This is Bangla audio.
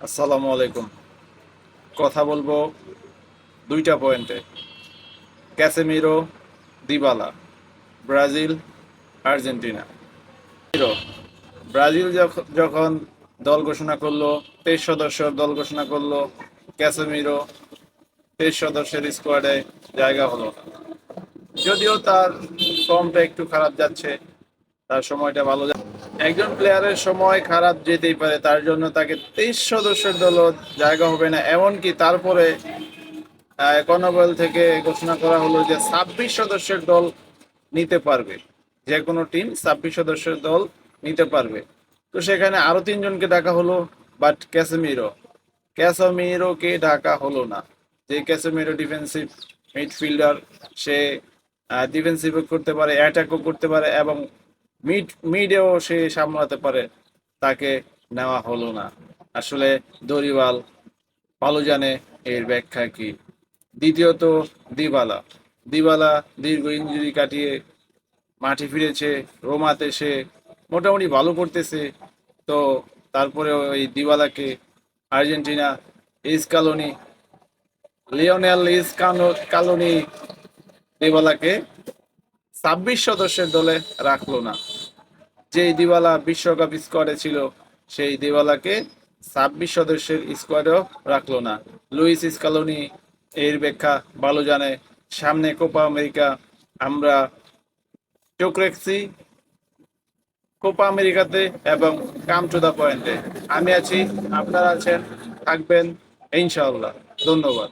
আসসালামু আলাইকুম। কথা বলব দুইটা পয়েন্টে। Casemiro Dybala, Brazil, Argentina. Brazil যখ- যখন দল ঘোষণা করল, তেইশ সদস্যের দল ঘোষণা করল, ক্যাসেমিরো তেইশ সদস্যের স্কোয়াডে জায়গা হলো যদিও তার ফর্মটা একটু খারাপ যাচ্ছে, তার সময়টা ভালো যাচ্ছে। একজন প্লেয়ারের সময় খারাপ যেতেই পারে, তার জন্য তাকে তেইশ সদস্যের দলও জায়গা হবে না। এমনকি তারপরে কনবল থেকে ঘোষণা করা হলো যে ছাব্বিশ সদস্যের দল নিতে পারবে। যে কোনো টিম ছাব্বিশ সদস্যের দল নিতে পারবে। তো সেখানে আরও তিনজনকে ডাকা হলো বাট ক্যাসেমিরো ক্যাসেমিরোকে ডাকা হলো না। যে ক্যাসেমিরো ডিফেন্সিভ মিডফিল্ডার সে ডিফেন্সিভও করতে পারে অ্যাটাকও করতে পারে এবং মিড, মিডেও সে সামলাতে পারে, তাকে নেওয়া হলো না। আসলে দরিওয়াল ভালো এর ব্যাখ্যা কি? দ্বিতীয়ত, দিবালা। দিবালা দীর্ঘ ইঞ্জুরি কাটিয়ে মাঠে ফিরেছে, রোমাতে সে মোটামুটি ভালো করতেছে। তো তারপরে ওই দিবালাকে আর্জেন্টিনা ইস কালোনি, লিওনেল ইস কানো, কালোনি দিবালাকে ছাব্বিশ সদস্যের দলে রাখল না। যেই দিওয়ালা বিশ্বকাপ স্কোয়াডে ছিল, সেই দিবালাকে ছাব্বিশ সদস্যের স্কোয়াডেও রাখল না। লুইস স্কালোনি এর ব্যাখ্যা ভালো জানে। সামনে কোপা আমেরিকা, আমরা চোখ রাখছি কোপা আমেরিকাতে এবং কাম টু দা পয়েন্টে। আমি আছি, আপনারা আছেন, থাকবেন, ইনশাআল্লাহ। ধন্যবাদ।